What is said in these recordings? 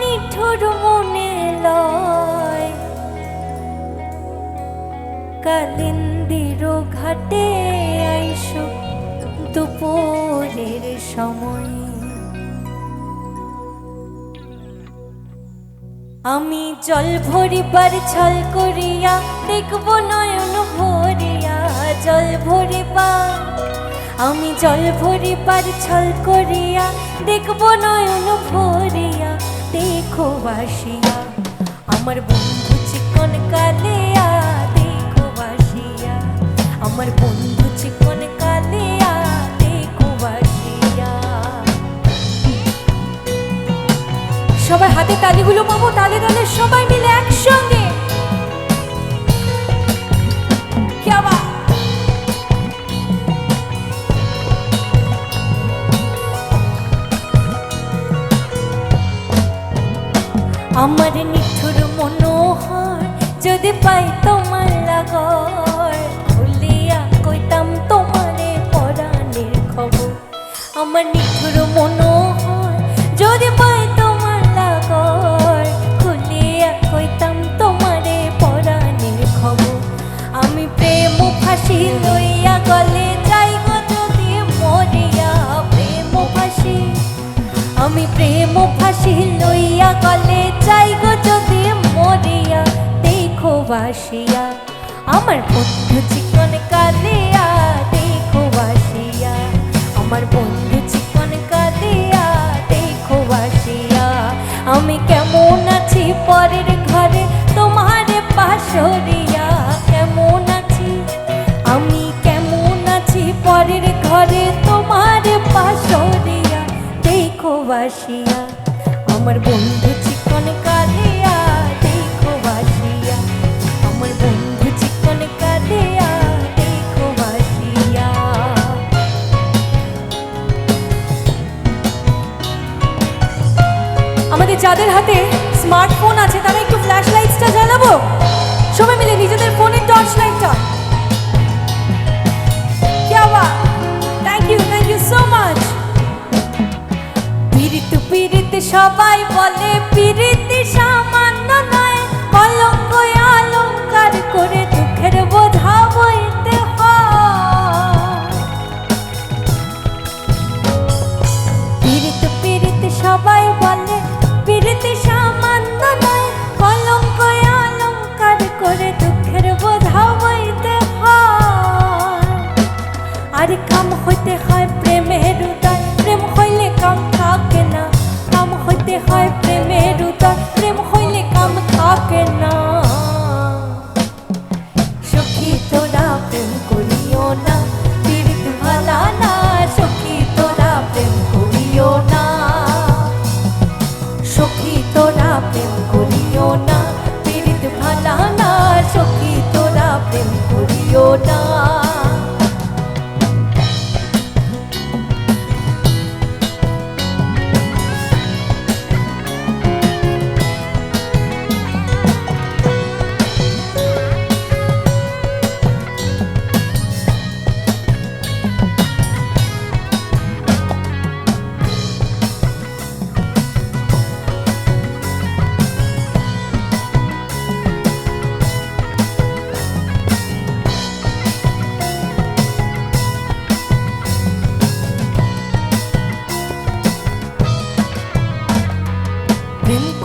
নিঠুর মনে লয়। কালিন্দির ঘাটে আইসো দুপুরের সময়। আমি জল ভরিবার ছল করিয়া দেখব নয়ন ভরিয়া, জল ভরিবার আমি জল ভরিবার ছল করিয়া দেখব নয়ন ভরিয়া দেখো বাসিয়া। আমার বন্ধু চিকন কালিয়া দেখো বাসিয়া। আমার বন্ধু চিকন কালিয়া দেখো বাসিয়া। সবাই হাতে তালিগুলো পাবো, তালে তালে সবাই মিলে একসঙ্গে আমার নিঠুর মনোহর যদি পাই তোমার আমি প্রেম ফাঁসি লইয়া কলে যাই গো যদি মরিয়া, দেখো বাসিয়া। আমার বন্ধু চিকন কালিয়া বাসিয়া আমার বন্ধু চিকন কালিয়া দেখো বাসিয়া। আমার বন্ধু চিকন কালিয়া দেখো আমাদের যাদের হাতে স্মার্টফোন আছে, তারা একটু ফ্ল্যাশ লাইটসটা জ্বালাবো। সবাই মিলে নিজেদের ফোনের টর্চ লাইটটা আর কাম হইতে হয় প্রেমের উদয়। প্রেম হইলে কাম থাকে না। কাম হইতে হয় প্রেমের উদয়। প্রেম হইলে কাম থাকে না। সখী তোরা প্রেম করিও না। পীড়িত ভালা না। সখী তোরা প্রেম করিও না। সখী তোরা প্রেম করিও না। পীড়িত ভালা না। সখী তোরা প্রেম করিও না।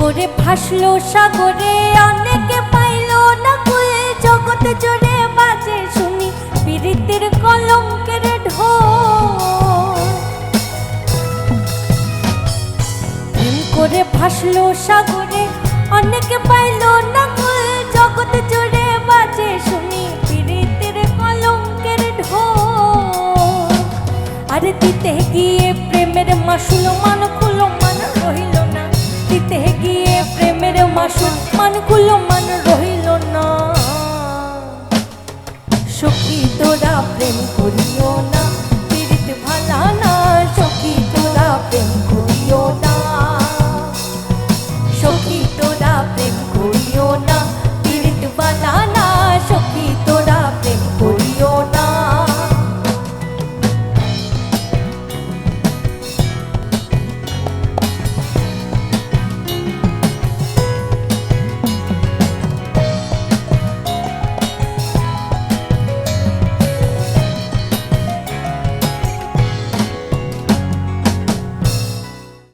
করে ভাসলো, সাগরে অনেকে পাইলো না কুয়ে জগৎ জোরে বাজে শুনি পীড়িতের কলঙ্কের প্রেম করে ভাসলো, সাগরে অনেকে পাইলো না কুয়ে জগৎ জোরে বাজে শুনি পীড়িতের কলঙ্কের ঢো আরে দিতে গিয়ে প্রেমের মাসুল মান প্রেমের মাসুল মান খুলো, মান রহিল না। সখী তোরা প্রেম করিও না, পীড়িত ভালা না